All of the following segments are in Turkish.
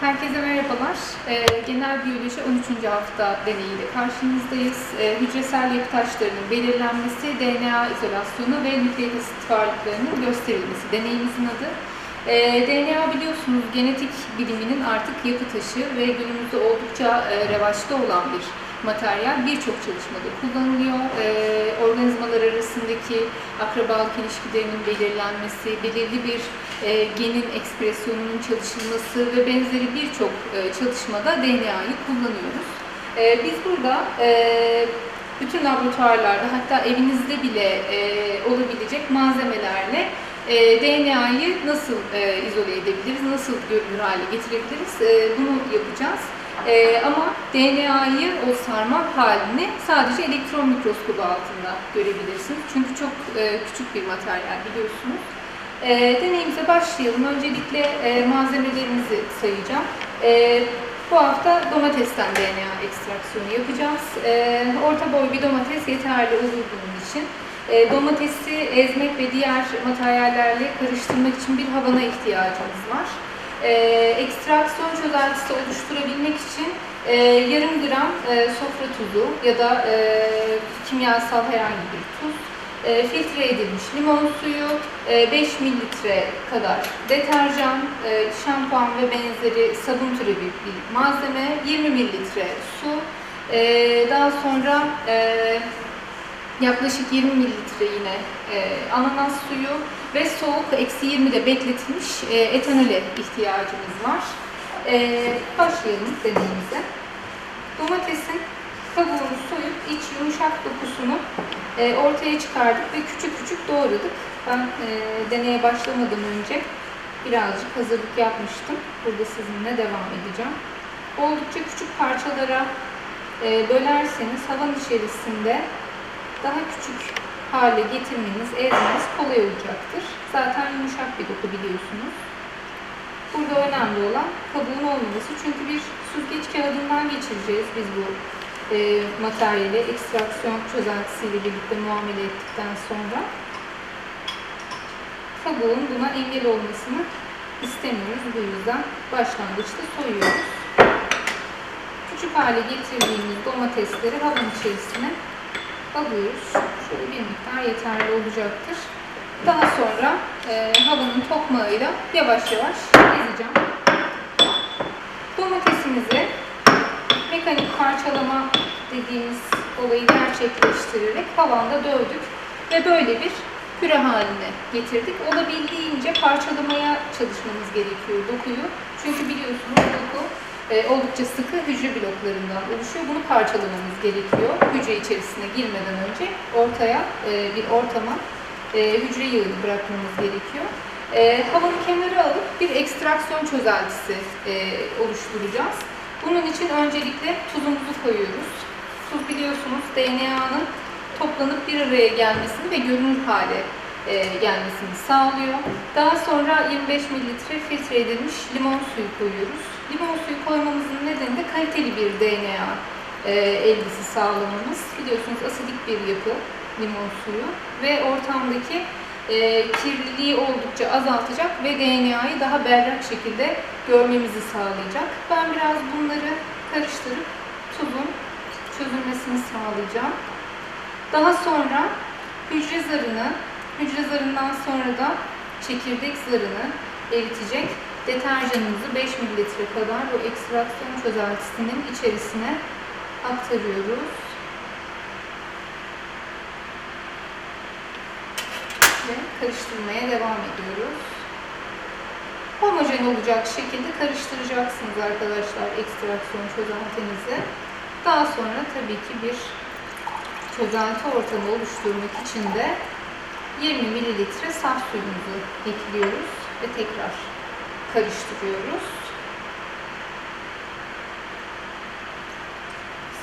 Herkese merhabalar. Ee, Genel biyoloji 13. hafta deneyiyle karşınızdayız. Ee, hücresel yapı taşlarının belirlenmesi, DNA izolasyonu ve nükleik asit varlıklarının gösterilmesi deneyimizin adı. Ee, DNA biliyorsunuz genetik biliminin artık yapı taşı ve günümüzde oldukça e, revaçta olan bir materyal birçok çalışmada kullanılıyor. Ee, organizmalar arasındaki akrabalık ilişkilerinin belirlenmesi, belirli bir e, genin ekspresyonunun çalışılması ve benzeri birçok e, çalışmada DNA'yı kullanıyoruz. E, biz burada e, bütün laboratuvarlarda hatta evinizde bile e, olabilecek malzemelerle e, DNA'yı nasıl e, izole edebiliriz, nasıl görünür hale getirebiliriz e, bunu yapacağız. E, ama DNA'yı o sarmal halini sadece elektron mikroskobu altında görebilirsiniz. Çünkü çok e, küçük bir materyal biliyorsunuz. E, deneyimize başlayalım. Öncelikle e, malzemelerimizi sayacağım. E, bu hafta domatesten DNA ekstraksiyonu yapacağız. E, orta boy bir domates yeterli olur bunun için. E, domatesi ezmek ve diğer materyallerle karıştırmak için bir havana ihtiyacımız var. E, ekstraksiyon çözeltisi oluşturabilmek için e, yarım gram e, sofra tuzu ya da e, kimyasal herhangi bir tuz, e, filtre edilmiş limon suyu, e, 5 mililitre kadar deterjan, e, şampuan ve benzeri sabun türü bir, bir malzeme, 20 mililitre su, e, daha sonra e, yaklaşık 20 mililitre yine e, ananas suyu ve soğuk eksi 20'de bekletilmiş e, etanole ihtiyacımız var. E, başlayalım deneyimize. Domatesin kabuğunu soyup iç yumuşak dokusunu e, ortaya çıkardık ve küçük küçük doğradık. Ben e, deneye başlamadan önce birazcık hazırlık yapmıştım. Burada sizinle devam edeceğim. Oldukça küçük parçalara e, bölerseniz havan içerisinde daha küçük hale getirmeniz, ezmeniz kolay olacaktır. Zaten yumuşak bir doku biliyorsunuz. Burada önemli olan kabuğun olmaması. Çünkü bir süzgeç kağıdından geçireceğiz biz bu e, materyali ekstraksiyon çözeltisiyle birlikte muamele ettikten sonra kabuğun buna engel olmasını istemiyoruz. Bu yüzden başlangıçta soyuyoruz. Küçük hale getirdiğimiz domatesleri havan içerisine alıyoruz. Şöyle bir miktar yeterli olacaktır. Daha sonra e, havanın tokmağıyla yavaş yavaş ezeceğim. Domatesimizi mekanik parçalama dediğimiz olayı gerçekleştirerek havanda dövdük ve böyle bir püre haline getirdik. Olabildiğince parçalamaya çalışmamız gerekiyor dokuyu. Çünkü biliyorsunuz doku e, oldukça sıkı hücre bloklarından oluşuyor. Bunu parçalamamız gerekiyor. Hücre içerisine girmeden önce ortaya e, bir ortama e, hücre yığını bırakmamız gerekiyor. E, havanı kenara alıp bir ekstraksiyon çözeltisi e, oluşturacağız. Bunun için öncelikle tuzumuzu koyuyoruz. Tuz biliyorsunuz DNA'nın toplanıp bir araya gelmesini ve görünür hale e, gelmesini sağlıyor. Daha sonra 25 mililitre filtre edilmiş limon suyu koyuyoruz. Limon suyu koymamızın nedeni de kaliteli bir DNA e, elbisi sağlamamız. Biliyorsunuz asidik bir yapı limon suyu ve ortamdaki e, kirliliği oldukça azaltacak ve DNA'yı daha berrak şekilde görmemizi sağlayacak. Ben biraz bunları karıştırıp tuzun çözülmesini sağlayacağım. Daha sonra hücre zarını, hücre zarından sonra da çekirdek zarını eritecek deterjanımızı 5 mililitre kadar bu ekstraksiyon çözeltisinin içerisine aktarıyoruz. Ve karıştırmaya devam ediyoruz. Homojen olacak şekilde karıştıracaksınız arkadaşlar ekstraksiyon çözeltinizi. Daha sonra tabii ki bir çözelti ortamı oluşturmak için de 20 mililitre saf suyumuzu ekliyoruz ve tekrar karıştırıyoruz.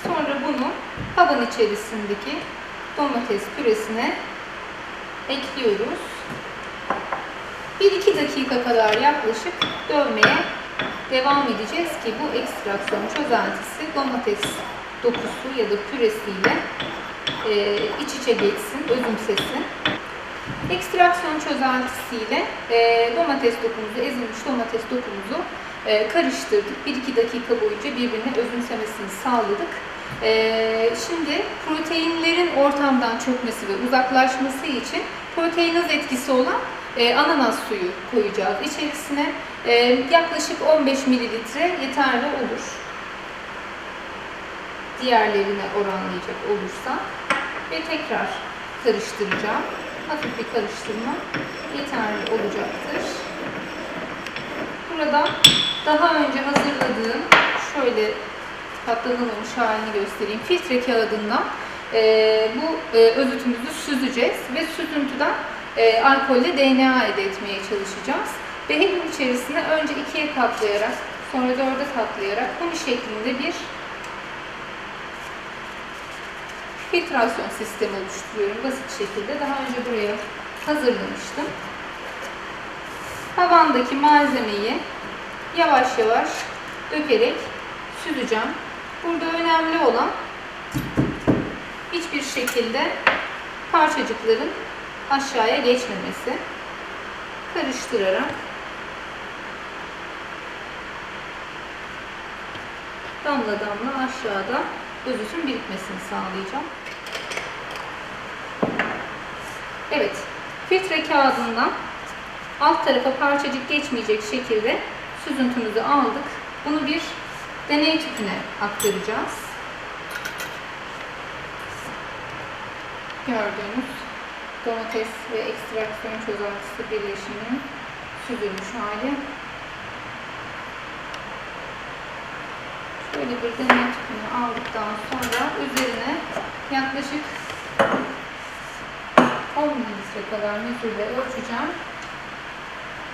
Sonra bunu havan içerisindeki domates püresine ekliyoruz. 1-2 dakika kadar yaklaşık dövmeye devam edeceğiz ki bu ekstraksiyon çözeltisi domates dokusu ya da püresiyle e, iç içe geçsin, özümsesin. Ekstraksiyon çözeltisiyle e, domates dokumuzu, ezilmiş domates dokumuzu e, karıştırdık. 1-2 dakika boyunca birbirine özümsemesini sağladık. E, şimdi proteinlerin ortamdan çökmesi ve uzaklaşması için proteinaz etkisi olan e, ananas suyu koyacağız içerisine. E, yaklaşık 15 mililitre yeterli olur. Diğerlerine oranlayacak olursa ve tekrar karıştıracağım. Hafif bir karıştırma yeterli olacaktır. Burada daha önce hazırladığım şöyle katlanılmamış halini göstereyim. Filtre kağıdından e, bu e, özütümüzü süzeceğiz ve süzüntüden e, alkolle DNA elde etmeye çalışacağız. Behelin içerisine önce ikiye katlayarak sonra dörde katlayarak huni şeklinde bir filtrasyon sistemi oluşturuyorum basit şekilde. Daha önce buraya hazırlamıştım. Tavandaki malzemeyi yavaş yavaş dökerek süzeceğim. Burada önemli olan hiçbir şekilde parçacıkların aşağıya geçmemesi. Karıştırarak damla damla aşağıda özütün birikmesini sağlayacağım. Evet, filtre kağıdından alt tarafa parçacık geçmeyecek şekilde süzüntümüzü aldık. Bunu bir deney tüpüne aktaracağız. Gördüğünüz domates ve ekstraksiyon çözeltisi birleşiminin süzülmüş hali. Şöyle bir deney tüpünü aldıktan sonra üzerine yaklaşık 10 mililitre kadar mesulde ölçeceğim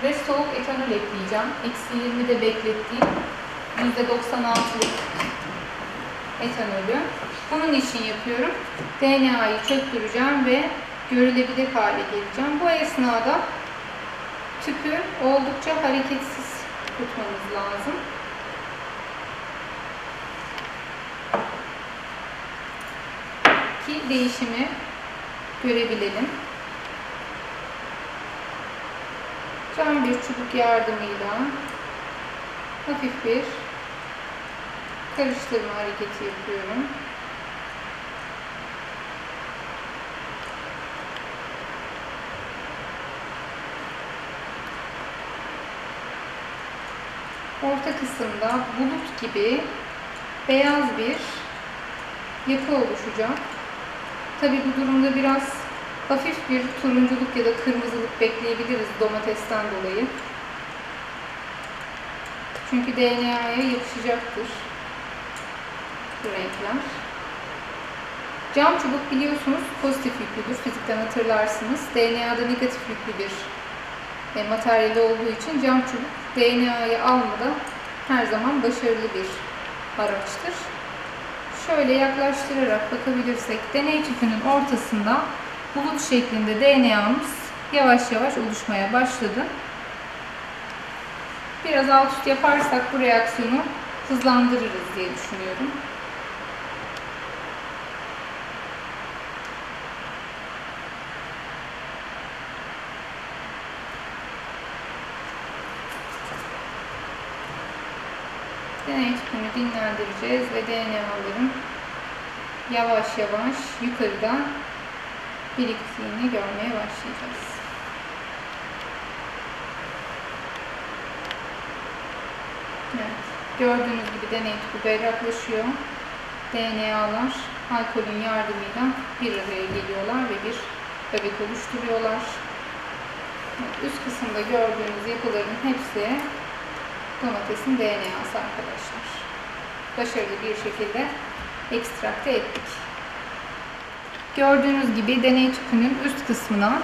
ve soğuk etanol ekleyeceğim. Eksi 20'de beklettiğim %96'lık etanolü. Bunun için yapıyorum. DNA'yı çöktüreceğim ve görülebilir hale geleceğim. Bu esnada tüpü oldukça hareketsiz tutmamız lazım. Ki değişimi görebilelim. Cam bir çubuk yardımıyla hafif bir karıştırma hareketi yapıyorum. Orta kısımda bulut gibi beyaz bir yapı oluşacak. Tabi bu durumda biraz hafif bir turunculuk ya da kırmızılık bekleyebiliriz domatesten dolayı. Çünkü DNA'ya yapışacaktır bu renkler. Cam çubuk biliyorsunuz pozitif yüklüdür. Fizikten hatırlarsınız. DNA'da negatif yüklü bir e, materyali olduğu için cam çubuk DNA'yı almada her zaman başarılı bir araçtır. Şöyle yaklaştırarak bakabilirsek deney tüpünün ortasında bulut şeklinde DNA'mız yavaş yavaş oluşmaya başladı. Biraz alt üst yaparsak bu reaksiyonu hızlandırırız diye düşünüyorum. Deney tüpünü dinlendireceğiz ve DNA'ların yavaş yavaş yukarıda biriktiğini görmeye başlayacağız. Evet, gördüğünüz gibi deney tüpü berraklaşıyor. DNA'lar alkolün yardımıyla bir araya geliyorlar ve bir bebek oluşturuyorlar. Üst kısımda gördüğünüz yapıların hepsi domatesin DNA'sı arkadaşlar. Başarılı bir şekilde ekstrakte ettik. Gördüğünüz gibi deney tüpünün üst kısmına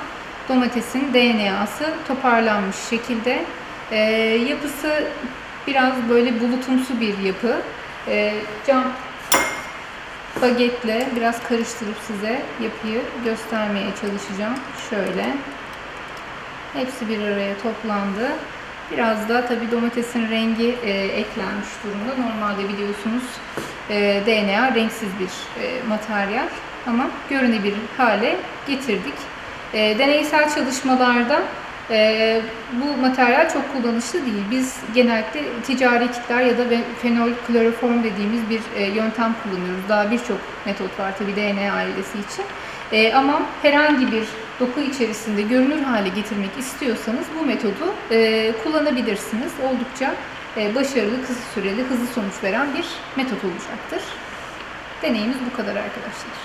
domatesin DNA'sı toparlanmış şekilde. Ee, yapısı biraz böyle bulutumsu bir yapı. Ee, cam bagetle biraz karıştırıp size yapıyı göstermeye çalışacağım. Şöyle. Hepsi bir araya toplandı. Biraz da tabi domatesin rengi e, eklenmiş durumda. Normalde biliyorsunuz e, DNA renksiz bir e, materyal ama görünebilir hale getirdik. E, deneysel çalışmalarda Ee, bu materyal çok kullanışlı değil. Biz genellikle ticari kitler ya da fenol kloroform dediğimiz bir e, yöntem kullanıyoruz. Daha birçok metot var tabii DNA ailesi için. Ee, ama herhangi bir doku içerisinde görünür hale getirmek istiyorsanız bu metodu e, kullanabilirsiniz. Oldukça e, başarılı, kısa süreli, hızlı sonuç veren bir metot olacaktır. Deneyimiz bu kadar arkadaşlar.